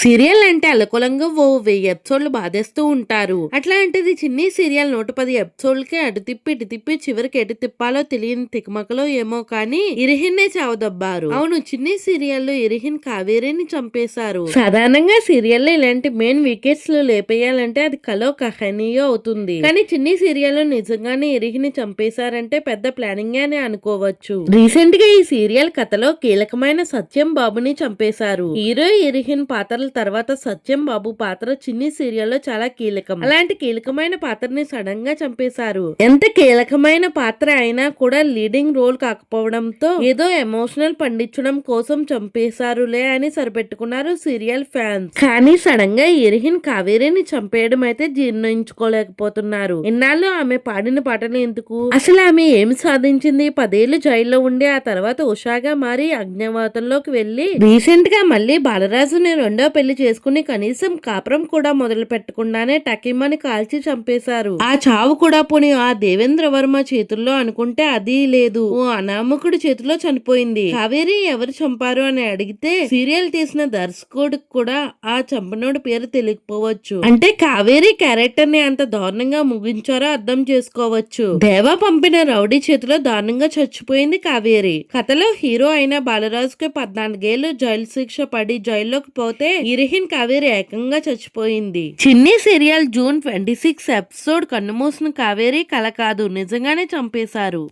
Serial అంటే అనుకూలంగా ఓ వెయ్యి ఎపిసోడ్లు బాధేస్తూ ఉంటారు. అట్లాంటిది చిన్ని సీరియల్ నూట పది ఎపిసోడ్లకి అటు తిప్పి ఇటు తిప్పి చివరికి ఎటు తిప్పాలో తెలియని తికమకలో ఏమో కానీ ఇరిహిన్నే చావదబ్బారు. అవును చిన్ని సీరియల్లో ఇరిహిన్ కావేరిని చంపేశారు. సాధారణంగా సీరియల్లో ఇలాంటి మెయిన్ వికెట్స్లో లేపేయాలంటే అది కలో కహనీయో అవుతుంది. కానీ చిన్ని సీరియల్లో నిజంగానే ఇరిహిని చంపేశారంటే పెద్ద ప్లానింగ్ అని అనుకోవచ్చు. రీసెంట్గా ఈ సీరియల్ కథలో కీలకమైన సత్యం బాబుని చంపేశారు. హీరో ఇరిహిన్ పాత్రలు తర్వాత సత్యం బాబు పాత్ర చిన్ని సీరియల్లో చాలా కీలకం. అలాంటి కీలకమైన పాత్రని సడన్గా చంపేశారు. ఎంత కీలకమైన పాత్ర అయినా కూడా లీడింగ్ రోల్ కాకపోవడంతో ఏదో ఎమోషనల్ పండించడం కోసం చంపేశారులే అని సరిపెట్టుకున్నారు సీరియల్ ఫ్యాన్స్. కానీ సడన్గా ఇరిహిన్ కావేరిని చంపేయడం అయితే జీర్ణించుకోలేకపోతున్నారు. ఇన్నాళ్ళు ఆమె పాడిన పాటలు ఎందుకు? అసలు ఆమె ఏమి సాధించింది? పదేళ్ళు జైల్లో ఉండి ఆ తర్వాత ఉషాగా మారి అజ్ఞావాతంలోకి వెళ్ళి రీసెంట్గా మళ్ళీ బాలరాజుని రెండో పెళ్ళి చేసుకుని కనీసం కాపురం కూడా మొదలు పెట్టకుండానే టకిమని కాల్చి చంపేశారు. ఆ చావు కూడా పోని ఆ దేవేంద్ర వర్మ చేతుల్లో అనుకుంటే అది లేదు. ఓ అనామకుడి చేతిలో చనిపోయింది. కావేరి ఎవరు చంపారు అని అడిగితే సీరియల్ తీసిన దర్శకుడికి కూడా ఆ చంపనోడి పేరు తెలియకపోవచ్చు. అంటే కావేరి క్యారెక్టర్ని అంత దారుణంగా ముగించారో అర్థం చేసుకోవచ్చు. దేవ పంపిన రౌడీ చేతిలో దారుణంగా చచ్చిపోయింది కావేరి. కథలో హీరో అయిన బాలరాజుకి పద్నాలుగేళ్ళు జైలు శిక్ష పడి జైల్లోకి పోతే ఇరిహిన్ కావేరి ఏకంగా చచ్చిపోయింది. Chinni serial June twenty six episode కన్నుమూసిన Kaveri కల కాదు నిజంగానే చంపేశారు.